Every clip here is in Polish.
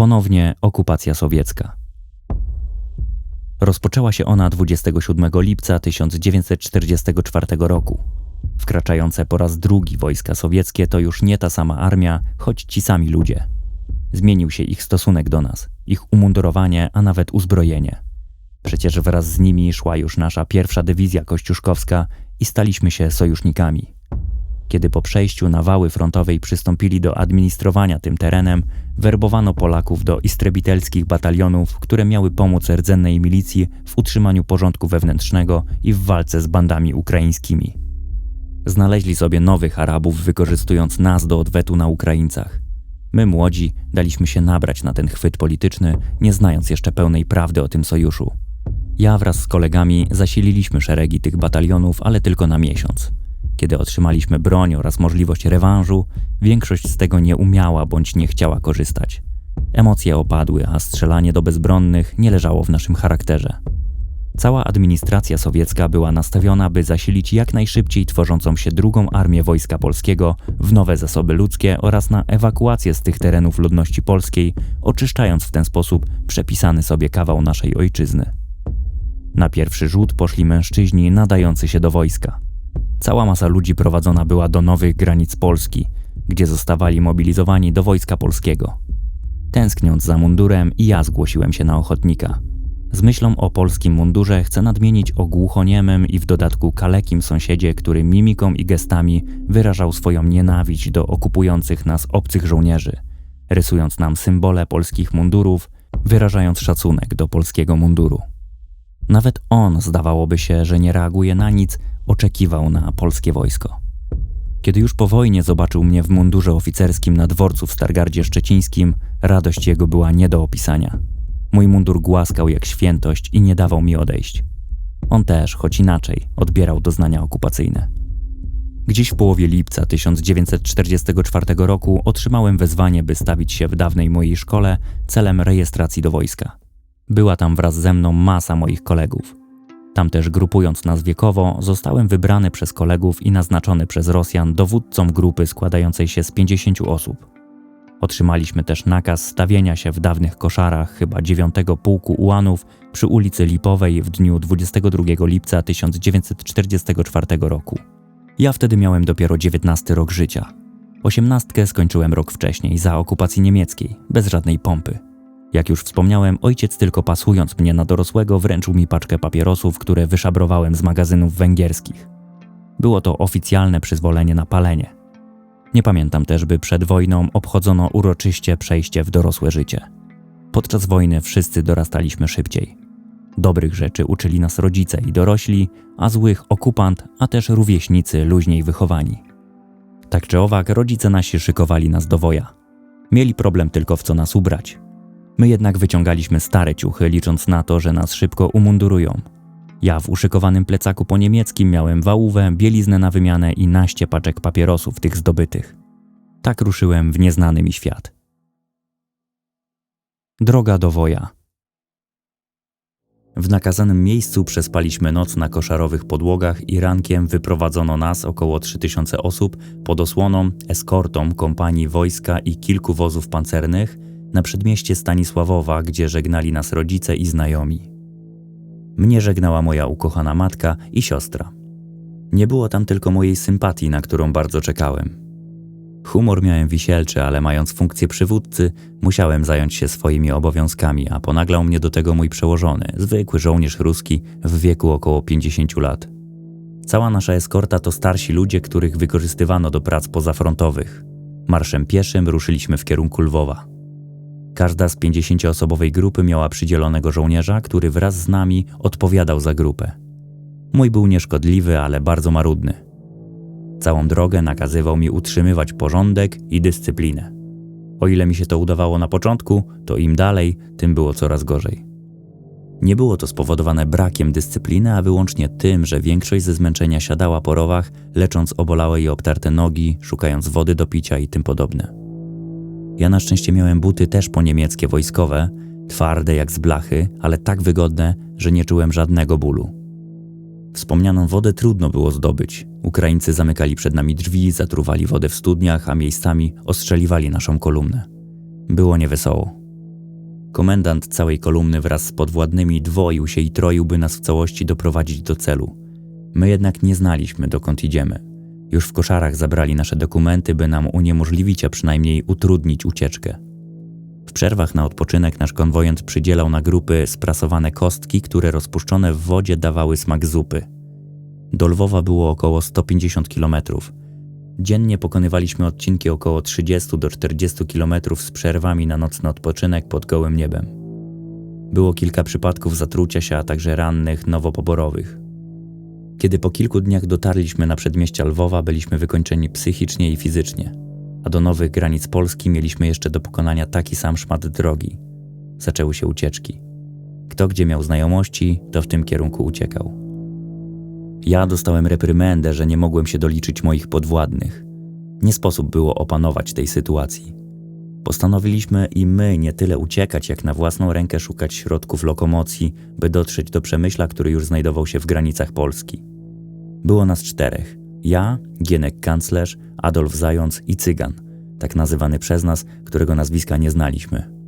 Ponownie okupacja sowiecka. Rozpoczęła się ona 27 lipca 1944 roku. Wkraczające po raz drugi wojska sowieckie to już nie ta sama armia, choć ci sami ludzie. Zmienił się ich stosunek do nas, ich umundurowanie, a nawet uzbrojenie. Przecież wraz z nimi szła już nasza pierwsza dywizja kościuszkowska i staliśmy się sojusznikami. Kiedy po przejściu na wały frontowej przystąpili do administrowania tym terenem, werbowano Polaków do istrebitelskich batalionów, które miały pomóc rdzennej milicji w utrzymaniu porządku wewnętrznego i w walce z bandami ukraińskimi. Znaleźli sobie nowych Arabów, wykorzystując nas do odwetu na Ukraińcach. My, młodzi, daliśmy się nabrać na ten chwyt polityczny, nie znając jeszcze pełnej prawdy o tym sojuszu. Ja wraz z kolegami zasililiśmy szeregi tych batalionów, ale tylko na miesiąc. Kiedy otrzymaliśmy broń oraz możliwość rewanżu, większość z tego nie umiała bądź nie chciała korzystać. Emocje opadły, a strzelanie do bezbronnych nie leżało w naszym charakterze. Cała administracja sowiecka była nastawiona, by zasilić jak najszybciej tworzącą się drugą armię Wojska Polskiego w nowe zasoby ludzkie oraz na ewakuację z tych terenów ludności polskiej, oczyszczając w ten sposób przepisany sobie kawał naszej ojczyzny. Na pierwszy rzut poszli mężczyźni nadający się do wojska. Cała masa ludzi prowadzona była do nowych granic Polski, gdzie zostawali mobilizowani do wojska polskiego. Tęskniąc za mundurem, i ja zgłosiłem się na ochotnika. Z myślą o polskim mundurze chcę nadmienić o głuchoniemym i w dodatku kalekim sąsiedzie, który mimiką i gestami wyrażał swoją nienawiść do okupujących nas obcych żołnierzy, rysując nam symbole polskich mundurów, wyrażając szacunek do polskiego munduru. Nawet on, zdawałoby się, że nie reaguje na nic, oczekiwał na polskie wojsko. Kiedy już po wojnie zobaczył mnie w mundurze oficerskim na dworcu w Stargardzie Szczecińskim, radość jego była nie do opisania. Mój mundur głaskał jak świętość i nie dawał mi odejść. On też, choć inaczej, odbierał doznania okupacyjne. Gdzieś w połowie lipca 1944 roku otrzymałem wezwanie, by stawić się w dawnej mojej szkole celem rejestracji do wojska. Była tam wraz ze mną masa moich kolegów. Tam też grupując nas wiekowo, zostałem wybrany przez kolegów i naznaczony przez Rosjan dowódcą grupy składającej się z 50 osób. Otrzymaliśmy też nakaz stawienia się w dawnych koszarach chyba 9 pułku ułanów przy ulicy Lipowej w dniu 22 lipca 1944 roku. Ja wtedy miałem dopiero 19 rok życia. Osiemnastkę skończyłem rok wcześniej, za okupacji niemieckiej, bez żadnej pompy. Jak już wspomniałem, ojciec tylko pasując mnie na dorosłego wręczył mi paczkę papierosów, które wyszabrowałem z magazynów węgierskich. Było to oficjalne przyzwolenie na palenie. Nie pamiętam też, by przed wojną obchodzono uroczyście przejście w dorosłe życie. Podczas wojny wszyscy dorastaliśmy szybciej. Dobrych rzeczy uczyli nas rodzice i dorośli, a złych okupant, a też rówieśnicy luźniej wychowani. Tak czy owak, rodzice nasi szykowali nas do woja. Mieli problem tylko w co nas ubrać. My jednak wyciągaliśmy stare ciuchy, licząc na to, że nas szybko umundurują. Ja w uszykowanym plecaku po niemieckim miałem wałówę, bieliznę na wymianę i naście paczek papierosów tych zdobytych. Tak ruszyłem w nieznany mi świat. Droga do woja. W nakazanym miejscu przespaliśmy noc na koszarowych podłogach i rankiem wyprowadzono nas około 3000 osób pod osłoną, eskortą kompanii wojska i kilku wozów pancernych – na przedmieście Stanisławowa, gdzie żegnali nas rodzice i znajomi. Mnie żegnała moja ukochana matka i siostra. Nie było tam tylko mojej sympatii, na którą bardzo czekałem. Humor miałem wisielczy, ale mając funkcję przywódcy, musiałem zająć się swoimi obowiązkami, a ponaglał mnie do tego mój przełożony, zwykły żołnierz ruski w wieku około 50 lat. Cała nasza eskorta to starsi ludzie, których wykorzystywano do prac pozafrontowych. Marszem pieszym ruszyliśmy w kierunku Lwowa. Każda z 50-osobowej grupy miała przydzielonego żołnierza, który wraz z nami odpowiadał za grupę. Mój był nieszkodliwy, ale bardzo marudny. Całą drogę nakazywał mi utrzymywać porządek i dyscyplinę. O ile mi się to udawało na początku, to im dalej, tym było coraz gorzej. Nie było to spowodowane brakiem dyscypliny, a wyłącznie tym, że większość ze zmęczenia siadała po rowach, lecząc obolałe i obtarte nogi, szukając wody do picia i tym podobne. Ja na szczęście miałem buty też po niemieckie wojskowe, twarde jak z blachy, ale tak wygodne, że nie czułem żadnego bólu. Wspomnianą wodę trudno było zdobyć. Ukraińcy zamykali przed nami drzwi, zatruwali wodę w studniach, a miejscami ostrzeliwali naszą kolumnę. Było niewesoło. Komendant całej kolumny wraz z podwładnymi dwoił się i troił, by nas w całości doprowadzić do celu. My jednak nie znaliśmy, dokąd idziemy. Już w koszarach zabrali nasze dokumenty, by nam uniemożliwić, a przynajmniej utrudnić ucieczkę. W przerwach na odpoczynek nasz konwojent przydzielał na grupy sprasowane kostki, które rozpuszczone w wodzie dawały smak zupy. Do Lwowa było około 150 km. Dziennie pokonywaliśmy odcinki około 30 do 40 km z przerwami na nocny odpoczynek pod gołym niebem. Było kilka przypadków zatrucia się, a także rannych nowopoborowych. Kiedy po kilku dniach dotarliśmy na przedmieścia Lwowa, byliśmy wykończeni psychicznie i fizycznie, a do nowych granic Polski mieliśmy jeszcze do pokonania taki sam szmat drogi. Zaczęły się ucieczki. Kto gdzie miał znajomości, to w tym kierunku uciekał. Ja dostałem reprymendę, że nie mogłem się doliczyć moich podwładnych. Nie sposób było opanować tej sytuacji. Postanowiliśmy i my nie tyle uciekać, jak na własną rękę szukać środków lokomocji, by dotrzeć do Przemyśla, który już znajdował się w granicach Polski. Było nas czterech. Ja, Gienek Kanclerz, Adolf Zając i Cygan, tak nazywany przez nas, którego nazwiska nie znaliśmy.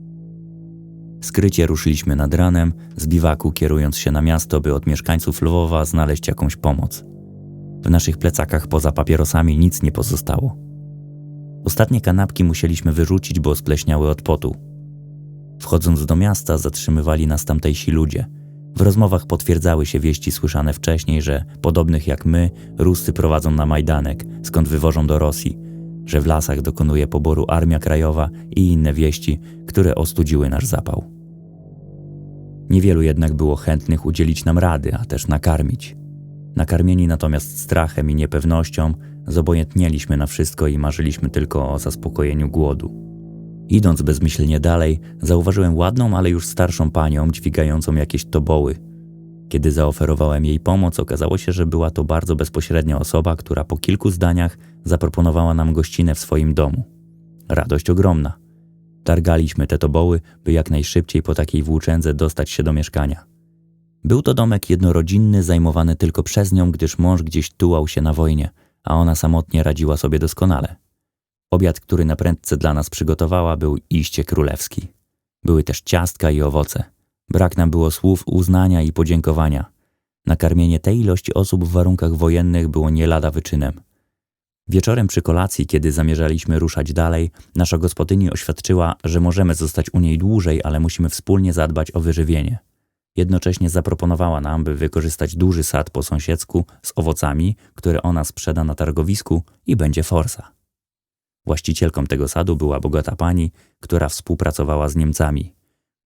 Skrycie ruszyliśmy nad ranem, z biwaku kierując się na miasto, by od mieszkańców Lwowa znaleźć jakąś pomoc. W naszych plecakach poza papierosami nic nie pozostało. Ostatnie kanapki musieliśmy wyrzucić, bo spleśniały od potu. Wchodząc do miasta, zatrzymywali nas tamtejsi ludzie. W rozmowach potwierdzały się wieści słyszane wcześniej, że podobnych jak my, Ruscy prowadzą na Majdanek, skąd wywożą do Rosji, że w lasach dokonuje poboru Armia Krajowa i inne wieści, które ostudziły nasz zapał. Niewielu jednak było chętnych udzielić nam rady, a też nakarmić. Nakarmieni natomiast strachem i niepewnością, zobojętnieliśmy na wszystko i marzyliśmy tylko o zaspokojeniu głodu. Idąc bezmyślnie dalej, zauważyłem ładną, ale już starszą panią dźwigającą jakieś toboły. Kiedy zaoferowałem jej pomoc, okazało się, że była to bardzo bezpośrednia osoba, która po kilku zdaniach zaproponowała nam gościnę w swoim domu. Radość ogromna. Targaliśmy te toboły, by jak najszybciej po takiej włóczędze dostać się do mieszkania. Był to domek jednorodzinny, zajmowany tylko przez nią, gdyż mąż gdzieś tułał się na wojnie, a ona samotnie radziła sobie doskonale. Obiad, który na prędce dla nas przygotowała, był iście królewski. Były też ciastka i owoce. Brak nam było słów uznania i podziękowania. Nakarmienie tej ilości osób w warunkach wojennych było nie lada wyczynem. Wieczorem przy kolacji, kiedy zamierzaliśmy ruszać dalej, nasza gospodyni oświadczyła, że możemy zostać u niej dłużej, ale musimy wspólnie zadbać o wyżywienie. Jednocześnie zaproponowała nam, by wykorzystać duży sad po sąsiedzku z owocami, które ona sprzeda na targowisku i będzie forsa. Właścicielką tego sadu była bogata pani, która współpracowała z Niemcami.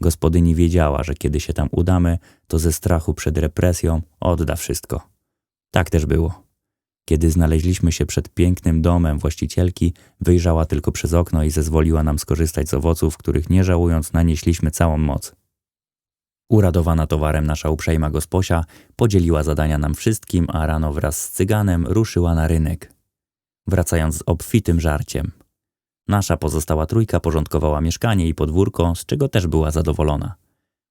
Gospodyni wiedziała, że kiedy się tam udamy, to ze strachu przed represją odda wszystko. Tak też było. Kiedy znaleźliśmy się przed pięknym domem właścicielki, wyjrzała tylko przez okno i zezwoliła nam skorzystać z owoców, których nie żałując nanieśliśmy całą moc. Uradowana towarem nasza uprzejma gosposia podzieliła zadania nam wszystkim, a rano wraz z cyganem ruszyła na rynek. Wracając z obfitym żarciem. Nasza pozostała trójka porządkowała mieszkanie i podwórko, z czego też była zadowolona.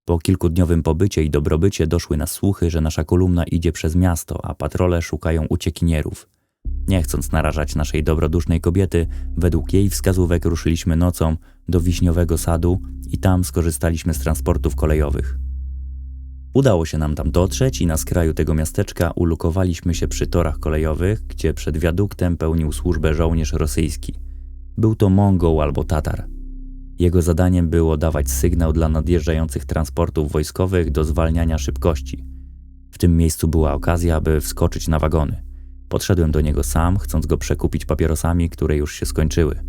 Po kilkudniowym pobycie i dobrobycie doszły nas słuchy, że nasza kolumna idzie przez miasto, a patrole szukają uciekinierów. Nie chcąc narażać naszej dobrodusznej kobiety, według jej wskazówek ruszyliśmy nocą do Wiśniowego Sadu i tam skorzystaliśmy z transportów kolejowych. Udało się nam tam dotrzeć i na skraju tego miasteczka ulokowaliśmy się przy torach kolejowych, gdzie przed wiaduktem pełnił służbę żołnierz rosyjski. Był to Mongoł albo Tatar. Jego zadaniem było dawać sygnał dla nadjeżdżających transportów wojskowych do zwalniania szybkości. W tym miejscu była okazja, by wskoczyć na wagony. Podszedłem do niego sam, chcąc go przekupić papierosami, które już się skończyły.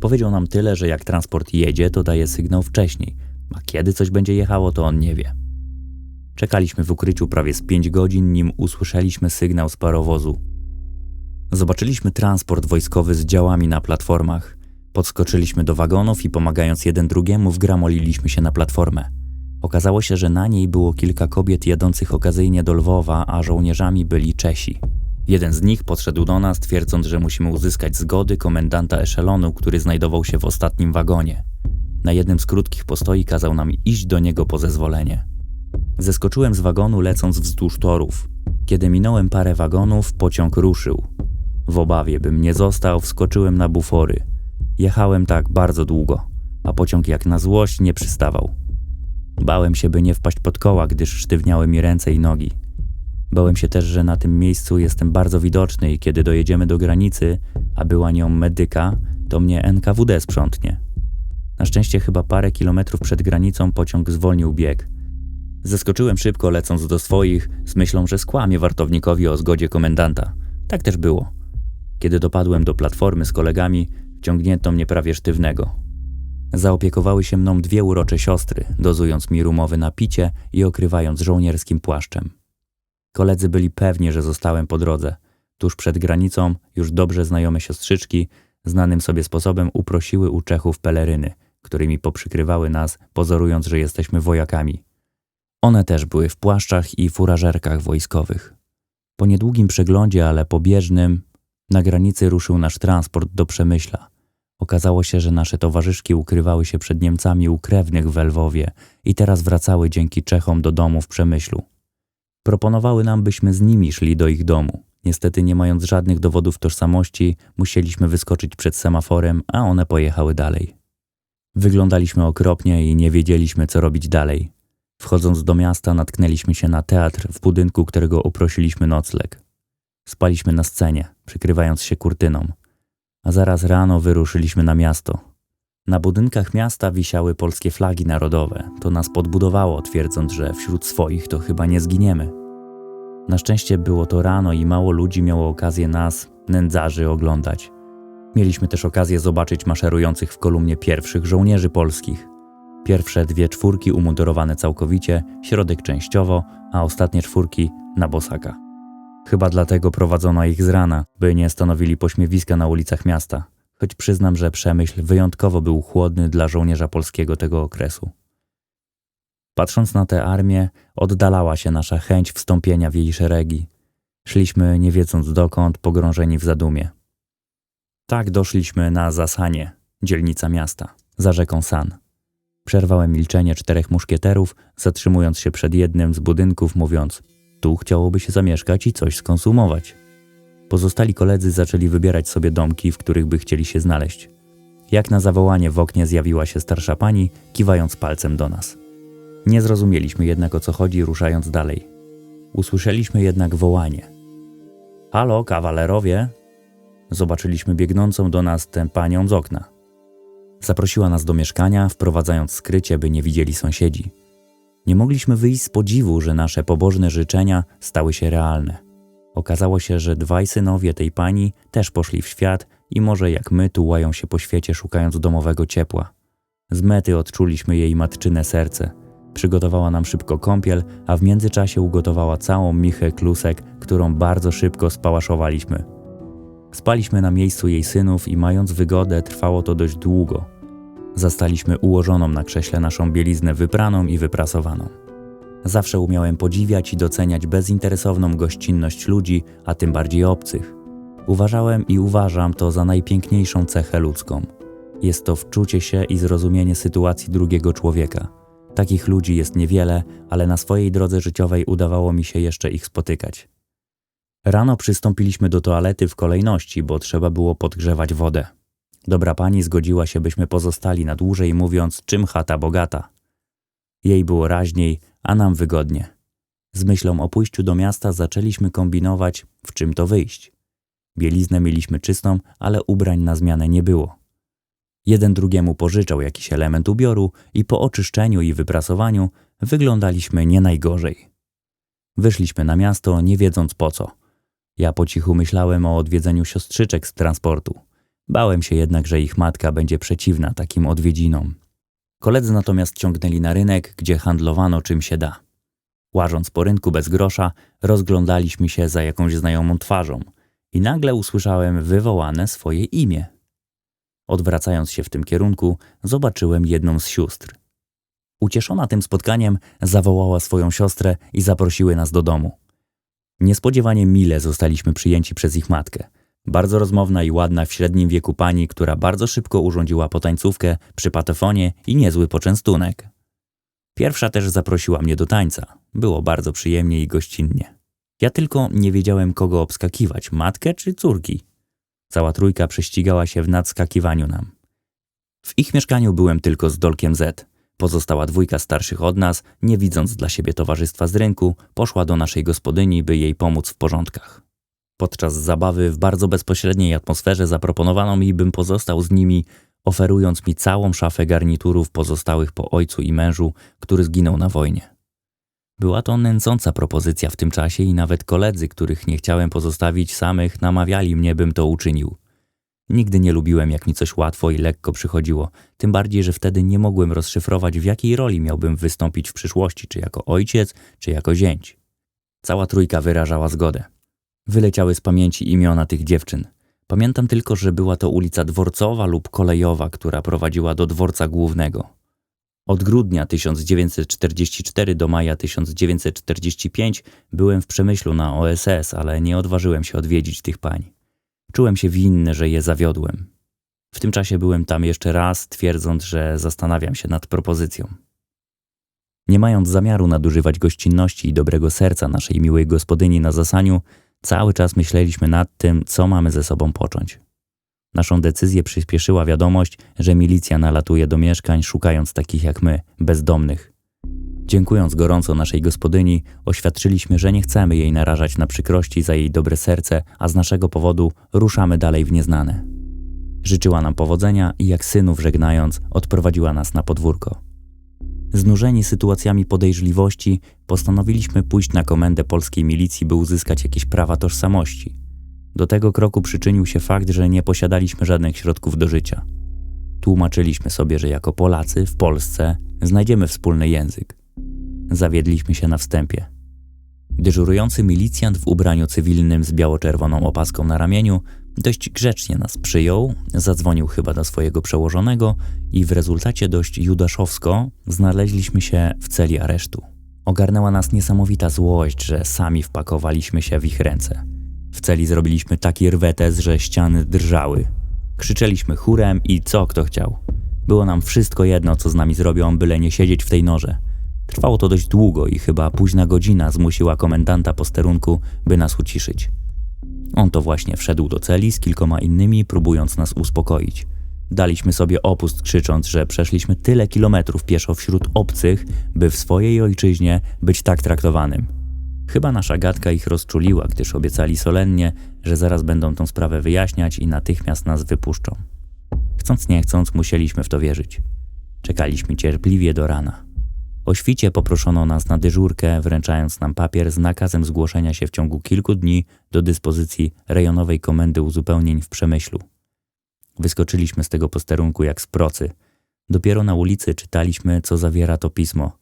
Powiedział nam tyle, że jak transport jedzie, to daje sygnał wcześniej, a kiedy coś będzie jechało, to on nie wie. Czekaliśmy w ukryciu prawie z pięć godzin, nim usłyszeliśmy sygnał z parowozu. Zobaczyliśmy transport wojskowy z działami na platformach. Podskoczyliśmy do wagonów i pomagając jeden drugiemu wgramoliliśmy się na platformę. Okazało się, że na niej było kilka kobiet jadących okazyjnie do Lwowa, a żołnierzami byli Czesi. Jeden z nich podszedł do nas, twierdząc, że musimy uzyskać zgody komendanta eszelonu, który znajdował się w ostatnim wagonie. Na jednym z krótkich postoi kazał nam iść do niego po zezwolenie. Zeskoczyłem z wagonu lecąc wzdłuż torów. Kiedy minąłem parę wagonów, pociąg ruszył. W obawie, bym nie został, wskoczyłem na bufory. Jechałem tak bardzo długo, a pociąg jak na złość nie przystawał. Bałem się, by nie wpaść pod koła, gdyż sztywniały mi ręce i nogi. Bałem się też, że na tym miejscu jestem bardzo widoczny i kiedy dojedziemy do granicy, a była nią medyka, to mnie NKWD sprzątnie. Na szczęście chyba parę kilometrów przed granicą pociąg zwolnił bieg. Zeskoczyłem szybko, lecąc do swoich, z myślą, że skłamię wartownikowi o zgodzie komendanta. Tak też było. Kiedy dopadłem do platformy z kolegami, wciągnięto mnie prawie sztywnego. Zaopiekowały się mną dwie urocze siostry, dozując mi rumowy na picie i okrywając żołnierskim płaszczem. Koledzy byli pewni, że zostałem po drodze. Tuż przed granicą już dobrze znajome siostrzyczki znanym sobie sposobem uprosiły u Czechów peleryny, którymi poprzykrywały nas, pozorując, że jesteśmy wojakami. One też były w płaszczach i furażerkach wojskowych. Po niedługim przeglądzie, ale pobieżnym, na granicy ruszył nasz transport do Przemyśla. Okazało się, że nasze towarzyszki ukrywały się przed Niemcami u krewnych w Lwowie i teraz wracały dzięki Czechom do domu w Przemyślu. Proponowały nam, byśmy z nimi szli do ich domu. Niestety, nie mając żadnych dowodów tożsamości, musieliśmy wyskoczyć przed semaforem, a one pojechały dalej. Wyglądaliśmy okropnie i nie wiedzieliśmy, co robić dalej. Wchodząc do miasta, natknęliśmy się na teatr, w budynku którego uprosiliśmy nocleg. Spaliśmy na scenie, przykrywając się kurtyną, a zaraz rano wyruszyliśmy na miasto. Na budynkach miasta wisiały polskie flagi narodowe. To nas podbudowało, twierdząc, że wśród swoich to chyba nie zginiemy. Na szczęście było to rano i mało ludzi miało okazję nas, nędzarzy, oglądać. Mieliśmy też okazję zobaczyć maszerujących w kolumnie pierwszych żołnierzy polskich. Pierwsze dwie czwórki umundurowane całkowicie, środek częściowo, a ostatnie czwórki na bosaka. Chyba dlatego prowadzono ich z rana, by nie stanowili pośmiewiska na ulicach miasta, choć przyznam, że przemyśl wyjątkowo był chłodny dla żołnierza polskiego tego okresu. Patrząc na tę armię, oddalała się nasza chęć wstąpienia w jej szeregi. Szliśmy, nie wiedząc dokąd, pogrążeni w zadumie. Tak doszliśmy na Zasanie, dzielnica miasta, za rzeką San. Przerwałem milczenie czterech muszkieterów, zatrzymując się przed jednym z budynków, mówiąc: Tu chciałoby się zamieszkać i coś skonsumować. Pozostali koledzy zaczęli wybierać sobie domki, w których by chcieli się znaleźć. Jak na zawołanie w oknie zjawiła się starsza pani, kiwając palcem do nas. Nie zrozumieliśmy jednak o co chodzi, ruszając dalej. Usłyszeliśmy jednak wołanie. Halo, kawalerowie! Zobaczyliśmy biegnącą do nas tę panią z okna. Zaprosiła nas do mieszkania, wprowadzając skrycie, by nie widzieli sąsiedzi. Nie mogliśmy wyjść z podziwu, że nasze pobożne życzenia stały się realne. Okazało się, że dwaj synowie tej pani też poszli w świat i może jak my tułają się po świecie szukając domowego ciepła. Z mety odczuliśmy jej matczyne serce. Przygotowała nam szybko kąpiel, a w międzyczasie ugotowała całą michę klusek, którą bardzo szybko spałaszowaliśmy. Spaliśmy na miejscu jej synów i mając wygodę trwało to dość długo. Zastaliśmy ułożoną na krześle naszą bieliznę wypraną i wyprasowaną. Zawsze umiałem podziwiać i doceniać bezinteresowną gościnność ludzi, a tym bardziej obcych. Uważałem i uważam to za najpiękniejszą cechę ludzką. Jest to wczucie się i zrozumienie sytuacji drugiego człowieka. Takich ludzi jest niewiele, ale na swojej drodze życiowej udawało mi się jeszcze ich spotykać. Rano przystąpiliśmy do toalety w kolejności, bo trzeba było podgrzewać wodę. Dobra pani zgodziła się, byśmy pozostali na dłużej, mówiąc, czym chata bogata. Jej było raźniej, a nam wygodnie. Z myślą o pójściu do miasta zaczęliśmy kombinować, w czym to wyjść. Bieliznę mieliśmy czystą, ale ubrań na zmianę nie było. Jeden drugiemu pożyczał jakiś element ubioru i po oczyszczeniu i wyprasowaniu wyglądaliśmy nie najgorzej. Wyszliśmy na miasto, nie wiedząc po co. Ja po cichu myślałem o odwiedzeniu siostrzyczek z transportu. Bałem się jednak, że ich matka będzie przeciwna takim odwiedzinom. Koledzy natomiast ciągnęli na rynek, gdzie handlowano czym się da. Łażąc po rynku bez grosza, rozglądaliśmy się za jakąś znajomą twarzą i nagle usłyszałem wywołane swoje imię. Odwracając się w tym kierunku, zobaczyłem jedną z sióstr. Ucieszona tym spotkaniem, zawołała swoją siostrę i zaprosiły nas do domu. Niespodziewanie mile zostaliśmy przyjęci przez ich matkę. Bardzo rozmowna i ładna w średnim wieku pani, która bardzo szybko urządziła potańcówkę przy patefonie i niezły poczęstunek. Pierwsza też zaprosiła mnie do tańca. Było bardzo przyjemnie i gościnnie. Ja tylko nie wiedziałem, kogo obskakiwać, matkę czy córki. Cała trójka prześcigała się w nadskakiwaniu nam. W ich mieszkaniu byłem tylko z Dolkiem Z. Pozostała dwójka starszych od nas, nie widząc dla siebie towarzystwa z rynku, poszła do naszej gospodyni, by jej pomóc w porządkach. Podczas zabawy w bardzo bezpośredniej atmosferze zaproponowano mi, bym pozostał z nimi, oferując mi całą szafę garniturów pozostałych po ojcu i mężu, który zginął na wojnie. Była to nęcąca propozycja w tym czasie i nawet koledzy, których nie chciałem pozostawić samych, namawiali mnie, bym to uczynił. Nigdy nie lubiłem, jak mi coś łatwo i lekko przychodziło, tym bardziej, że wtedy nie mogłem rozszyfrować, w jakiej roli miałbym wystąpić w przyszłości, czy jako ojciec, czy jako zięć. Cała trójka wyrażała zgodę. Wyleciały z pamięci imiona tych dziewczyn. Pamiętam tylko, że była to ulica Dworcowa lub Kolejowa, która prowadziła do dworca głównego. Od grudnia 1944 do maja 1945 byłem w Przemyślu na OSS, ale nie odważyłem się odwiedzić tych pań. Czułem się winny, że je zawiodłem. W tym czasie byłem tam jeszcze raz, twierdząc, że zastanawiam się nad propozycją. Nie mając zamiaru nadużywać gościnności i dobrego serca naszej miłej gospodyni na zasaniu, cały czas myśleliśmy nad tym, co mamy ze sobą począć. Naszą decyzję przyspieszyła wiadomość, że milicja nalatuje do mieszkań, szukając takich jak my, bezdomnych. Dziękując gorąco naszej gospodyni, oświadczyliśmy, że nie chcemy jej narażać na przykrości za jej dobre serce, a z naszego powodu ruszamy dalej w nieznane. Życzyła nam powodzenia i jak synów żegnając, odprowadziła nas na podwórko. Znużeni sytuacjami podejrzliwości, postanowiliśmy pójść na komendę polskiej milicji, by uzyskać jakieś prawa tożsamości. Do tego kroku przyczynił się fakt, że nie posiadaliśmy żadnych środków do życia. Tłumaczyliśmy sobie, że jako Polacy w Polsce znajdziemy wspólny język. Zawiedliśmy się na wstępie. Dyżurujący milicjant w ubraniu cywilnym z biało-czerwoną opaską na ramieniu dość grzecznie nas przyjął, zadzwonił chyba do swojego przełożonego i w rezultacie dość judaszowsko znaleźliśmy się w celi aresztu. Ogarnęła nas niesamowita złość, że sami wpakowaliśmy się w ich ręce. W celi zrobiliśmy taki rwetes, że ściany drżały. Krzyczeliśmy chórem i co kto chciał. Było nam wszystko jedno, co z nami zrobią, byle nie siedzieć w tej norze. Trwało to dość długo i chyba późna godzina zmusiła komendanta posterunku, by nas uciszyć. On to właśnie wszedł do celi z kilkoma innymi, próbując nas uspokoić. Daliśmy sobie opust, krzycząc, że przeszliśmy tyle kilometrów pieszo wśród obcych, by w swojej ojczyźnie być tak traktowanym. Chyba nasza gadka ich rozczuliła, gdyż obiecali solennie, że zaraz będą tą sprawę wyjaśniać i natychmiast nas wypuszczą. Chcąc nie chcąc, musieliśmy w to wierzyć. Czekaliśmy cierpliwie do rana. O świcie poproszono nas na dyżurkę, wręczając nam papier z nakazem zgłoszenia się w ciągu kilku dni do dyspozycji rejonowej komendy uzupełnień w Przemyślu. Wyskoczyliśmy z tego posterunku jak z procy. Dopiero na ulicy czytaliśmy, co zawiera to pismo.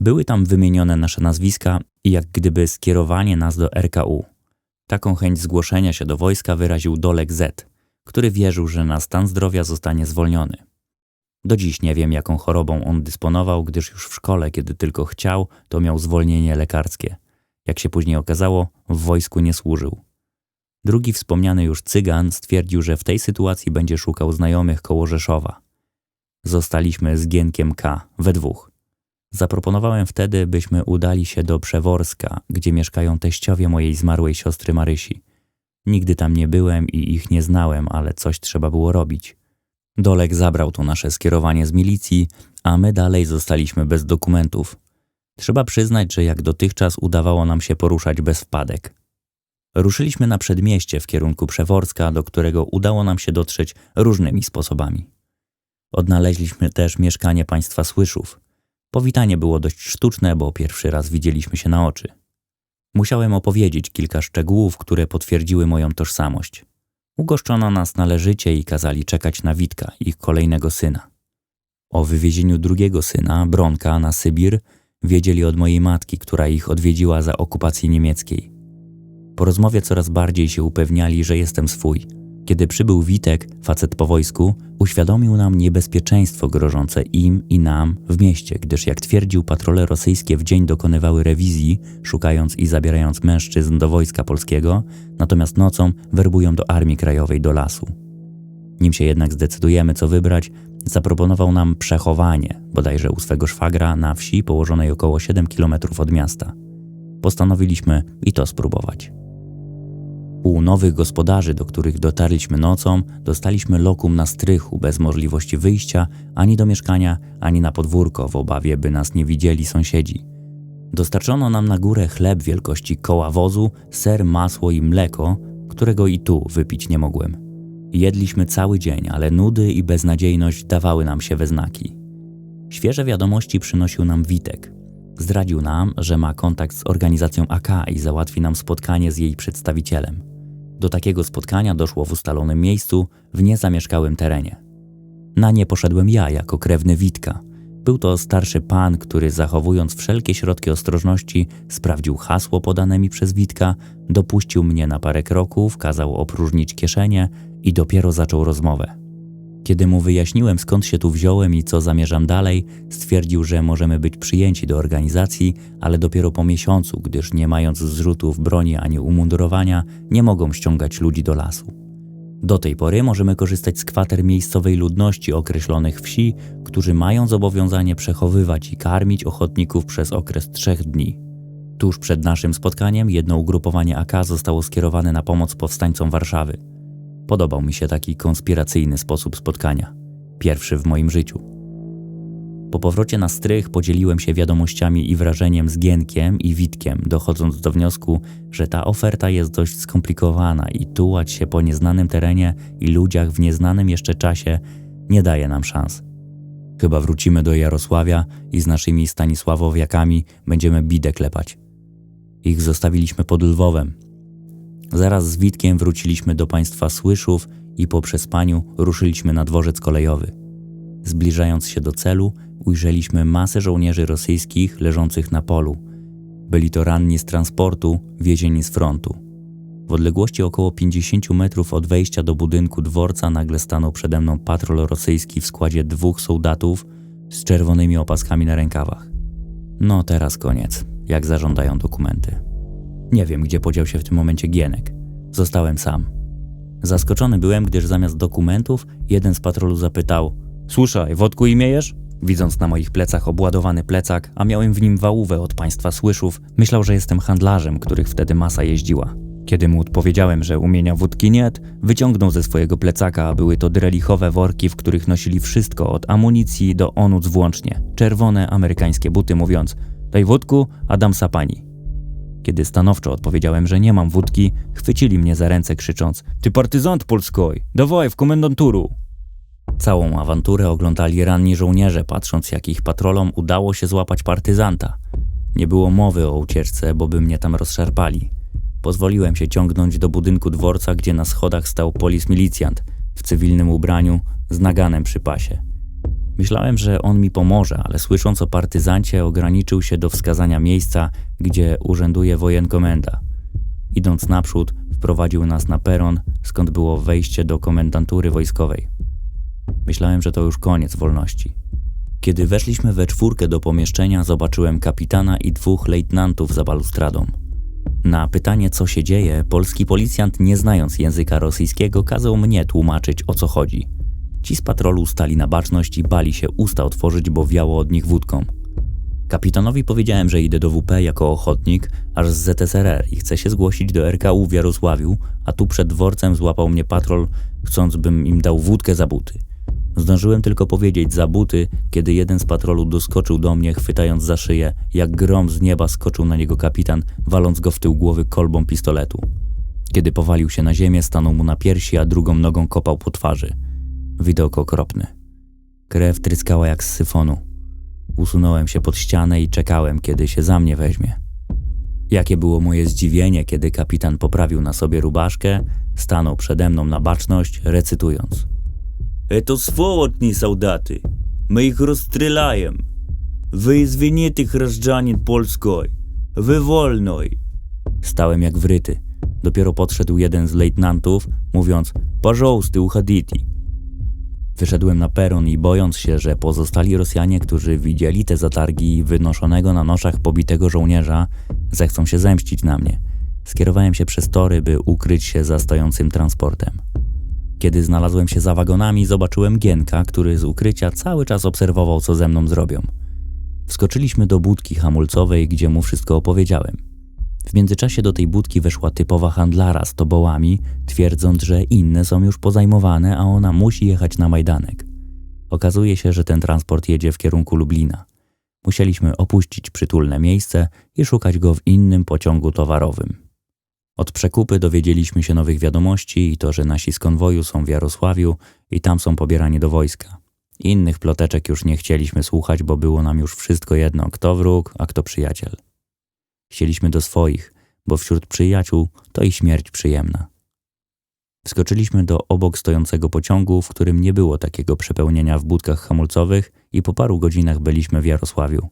Były tam wymienione nasze nazwiska i jak gdyby skierowanie nas do RKU. Taką chęć zgłoszenia się do wojska wyraził Dolek Z, który wierzył, że na stan zdrowia zostanie zwolniony. Do dziś nie wiem, jaką chorobą on dysponował, gdyż już w szkole, kiedy tylko chciał, to miał zwolnienie lekarskie. Jak się później okazało, w wojsku nie służył. Drugi wspomniany już cygan stwierdził, że w tej sytuacji będzie szukał znajomych koło Rzeszowa. Zostaliśmy z Gienkiem K. we dwóch. Zaproponowałem wtedy, byśmy udali się do Przeworska, gdzie mieszkają teściowie mojej zmarłej siostry Marysi. Nigdy tam nie byłem i ich nie znałem, ale coś trzeba było robić. Dolek zabrał to nasze skierowanie z milicji, a my dalej zostaliśmy bez dokumentów. Trzeba przyznać, że jak dotychczas udawało nam się poruszać bez wpadek. Ruszyliśmy na przedmieście w kierunku Przeworska, do którego udało nam się dotrzeć różnymi sposobami. Odnaleźliśmy też mieszkanie państwa Słyszów. Powitanie było dość sztuczne, bo pierwszy raz widzieliśmy się na oczy. Musiałem opowiedzieć kilka szczegółów, które potwierdziły moją tożsamość. Ugoszczono nas należycie i kazali czekać na Witka, ich kolejnego syna. O wywiezieniu drugiego syna, Bronka, na Sybir wiedzieli od mojej matki, która ich odwiedziła za okupacji niemieckiej. Po rozmowie coraz bardziej się upewniali, że jestem swój – kiedy przybył Witek, facet po wojsku, uświadomił nam niebezpieczeństwo grożące im i nam w mieście, gdyż jak twierdził, patrole rosyjskie w dzień dokonywały rewizji, szukając i zabierając mężczyzn do wojska polskiego, natomiast nocą werbują do Armii Krajowej do lasu. Nim się jednak zdecydujemy, co wybrać, zaproponował nam przechowanie, bodajże u swego szwagra na wsi położonej około 7 km od miasta. Postanowiliśmy i to spróbować. U nowych gospodarzy, do których dotarliśmy nocą, dostaliśmy lokum na strychu bez możliwości wyjścia ani do mieszkania, ani na podwórko w obawie, by nas nie widzieli sąsiedzi. Dostarczono nam na górę chleb wielkości koła wozu, ser, masło i mleko, którego i tu wypić nie mogłem. Jedliśmy cały dzień, ale nudy i beznadziejność dawały nam się we znaki. Świeże wiadomości przynosił nam Witek. Zdradził nam, że ma kontakt z organizacją AK i załatwi nam spotkanie z jej przedstawicielem. Do takiego spotkania doszło w ustalonym miejscu, w niezamieszkałym terenie. Na nie poszedłem ja jako krewny Witka. Był to starszy pan, który zachowując wszelkie środki ostrożności, sprawdził hasło podane mi przez Witka, dopuścił mnie na parę kroków, kazał opróżnić kieszenie i dopiero zaczął rozmowę. Kiedy mu wyjaśniłem skąd się tu wziąłem i co zamierzam dalej, stwierdził, że możemy być przyjęci do organizacji, ale dopiero po miesiącu, gdyż nie mając zrzutów broni ani umundurowania, nie mogą ściągać ludzi do lasu. Do tej pory możemy korzystać z kwater miejscowej ludności określonych wsi, którzy mają zobowiązanie przechowywać i karmić ochotników przez okres trzech dni. Tuż przed naszym spotkaniem jedno ugrupowanie AK zostało skierowane na pomoc powstańcom Warszawy. Podobał mi się taki konspiracyjny sposób spotkania. Pierwszy w moim życiu. Po powrocie na strych podzieliłem się wiadomościami i wrażeniem z Gienkiem i Witkiem, dochodząc do wniosku, że ta oferta jest dość skomplikowana i tułać się po nieznanym terenie i ludziach w nieznanym jeszcze czasie nie daje nam szans. Chyba wrócimy do Jarosławia i z naszymi Stanisławowiakami będziemy bidę klepać. Ich zostawiliśmy pod Lwowem. Zaraz z Witkiem wróciliśmy do państwa Słyszów i po przespaniu ruszyliśmy na dworzec kolejowy. Zbliżając się do celu, ujrzeliśmy masę żołnierzy rosyjskich leżących na polu. Byli to ranni z transportu, wiezieni z frontu. W odległości około 50 metrów od wejścia do budynku dworca nagle stanął przede mną patrol rosyjski w składzie dwóch soldatów z czerwonymi opaskami na rękawach. No teraz koniec, jak zażądają dokumenty. Nie wiem, gdzie podział się w tym momencie Gienek. Zostałem sam. Zaskoczony byłem, gdyż zamiast dokumentów jeden z patrolu zapytał: Słuchaj, wodku imiejesz? Widząc na moich plecach obładowany plecak, a miałem w nim wałówę od państwa słyszów, myślał, że jestem handlarzem, których wtedy masa jeździła. Kiedy mu odpowiedziałem, że umienia wódki nie, wyciągnął ze swojego plecaka, a były to drelichowe worki, w których nosili wszystko od amunicji do onuc włącznie. Czerwone amerykańskie buty, mówiąc: Daj wódku, a dam sapani. Kiedy stanowczo odpowiedziałem, że nie mam wódki, chwycili mnie za ręce krzycząc: Ty partyzant polskoj, dawaj w komendanturu! Całą awanturę oglądali ranni żołnierze, patrząc jak ich patrolom udało się złapać partyzanta. Nie było mowy o ucieczce, bo by mnie tam rozszarpali. Pozwoliłem się ciągnąć do budynku dworca, gdzie na schodach stał polis milicjant w cywilnym ubraniu z naganem przy pasie. Myślałem, że on mi pomoże, ale słysząc o partyzancie ograniczył się do wskazania miejsca, gdzie urzęduje wojenkomenda. Idąc naprzód, wprowadził nas na peron, skąd było wejście do komendantury wojskowej. Myślałem, że to już koniec wolności. Kiedy weszliśmy we czwórkę do pomieszczenia, zobaczyłem kapitana i dwóch lejtnantów za balustradą. Na pytanie, co się dzieje, polski policjant, nie znając języka rosyjskiego, kazał mnie tłumaczyć, o co chodzi. Ci z patrolu stali na baczność i bali się usta otworzyć, bo wiało od nich wódką. Kapitanowi powiedziałem, że idę do WP jako ochotnik, aż z ZSRR i chcę się zgłosić do RKU w Jarosławiu, a tu przed dworcem złapał mnie patrol, chcąc bym im dał wódkę za buty. Zdążyłem tylko powiedzieć za buty, kiedy jeden z patrolu doskoczył do mnie, chwytając za szyję, jak grom z nieba skoczył na niego kapitan, waląc go w tył głowy kolbą pistoletu. Kiedy powalił się na ziemię, stanął mu na piersi, a drugą nogą kopał po twarzy. Widok okropny. Krew tryskała jak z syfonu. Usunąłem się pod ścianę i czekałem, kiedy się za mnie weźmie. Jakie było moje zdziwienie, kiedy kapitan poprawił na sobie rubaszkę, stanął przede mną na baczność, recytując – Это сволотни солдаты. Мы их расстреляем. Wy извините, гражданин Polskoj. Wy wolnoj. Stałem jak wryty. Dopiero podszedł jeden z lejtnantów, mówiąc Пожалуйста, уходите. Wyszedłem na peron i bojąc się, że pozostali Rosjanie, którzy widzieli te zatargi wynoszonego na noszach pobitego żołnierza, zechcą się zemścić na mnie. Skierowałem się przez tory, by ukryć się za stojącym transportem. Kiedy znalazłem się za wagonami, zobaczyłem Gienka, który z ukrycia cały czas obserwował, co ze mną zrobią. Wskoczyliśmy do budki hamulcowej, gdzie mu wszystko opowiedziałem. W międzyczasie do tej budki weszła typowa handlara z tobołami, twierdząc, że inne są już pozajmowane, a ona musi jechać na Majdanek. Okazuje się, że ten transport jedzie w kierunku Lublina. Musieliśmy opuścić przytulne miejsce i szukać go w innym pociągu towarowym. Od przekupy dowiedzieliśmy się nowych wiadomości i to, że nasi z konwoju są w Jarosławiu i tam są pobierani do wojska. Innych ploteczek już nie chcieliśmy słuchać, bo było nam już wszystko jedno, kto wróg, a kto przyjaciel. Chcieliśmy do swoich, bo wśród przyjaciół to i śmierć przyjemna. Wskoczyliśmy do obok stojącego pociągu, w którym nie było takiego przepełnienia w budkach hamulcowych i po paru godzinach byliśmy w Jarosławiu.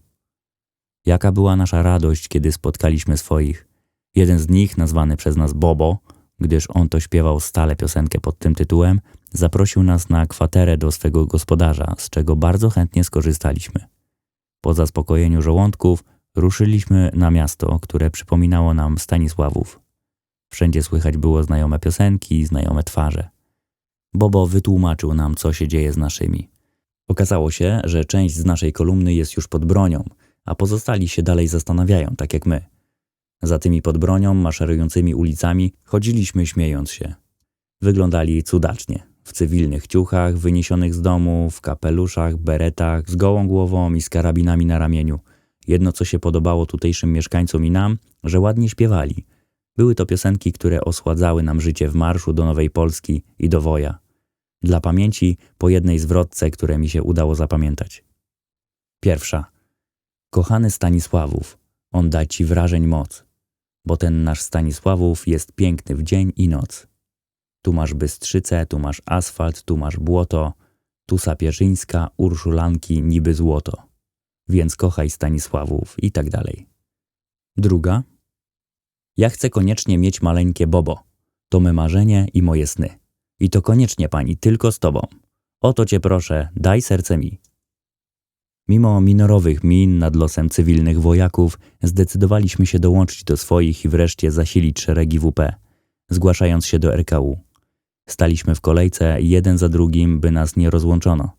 Jaka była nasza radość, kiedy spotkaliśmy swoich. Jeden z nich, nazwany przez nas Bobo, gdyż on to śpiewał stale piosenkę pod tym tytułem, zaprosił nas na kwaterę do swego gospodarza, z czego bardzo chętnie skorzystaliśmy. Po zaspokojeniu żołądków ruszyliśmy na miasto, które przypominało nam Stanisławów. Wszędzie słychać było znajome piosenki, znajome twarze. Bobo wytłumaczył nam, co się dzieje z naszymi. Okazało się, że część z naszej kolumny jest już pod bronią, a pozostali się dalej zastanawiają, tak jak my. Za tymi pod bronią, maszerującymi ulicami chodziliśmy śmiejąc się. Wyglądali cudacznie, w cywilnych ciuchach, wyniesionych z domu, w kapeluszach, beretach, z gołą głową i z karabinami na ramieniu. Jedno, co się podobało tutejszym mieszkańcom i nam, że ładnie śpiewali. Były to piosenki, które osładzały nam życie w marszu do Nowej Polski i do Woja. Dla pamięci po jednej zwrotce, które mi się udało zapamiętać. Pierwsza. Kochany Stanisławów, on da ci wrażeń moc, bo ten nasz Stanisławów jest piękny w dzień i noc. Tu masz Bystrzycę, tu masz asfalt, tu masz błoto, tu Sapierzyńska, Urszulanki niby złoto. Więc kochaj Stanisławów i tak dalej. Druga. Ja chcę koniecznie mieć maleńkie bobo. To me marzenie i moje sny. I to koniecznie pani, tylko z tobą. Oto cię proszę, daj serce mi. Mimo minorowych min nad losem cywilnych wojaków, zdecydowaliśmy się dołączyć do swoich i wreszcie zasilić szeregi WP, zgłaszając się do RKU. Staliśmy w kolejce jeden za drugim, by nas nie rozłączono.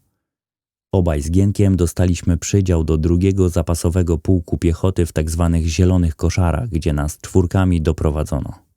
Obaj z Gienkiem dostaliśmy przydział do drugiego zapasowego pułku piechoty w tak zwanych zielonych koszarach, gdzie nas czwórkami doprowadzono.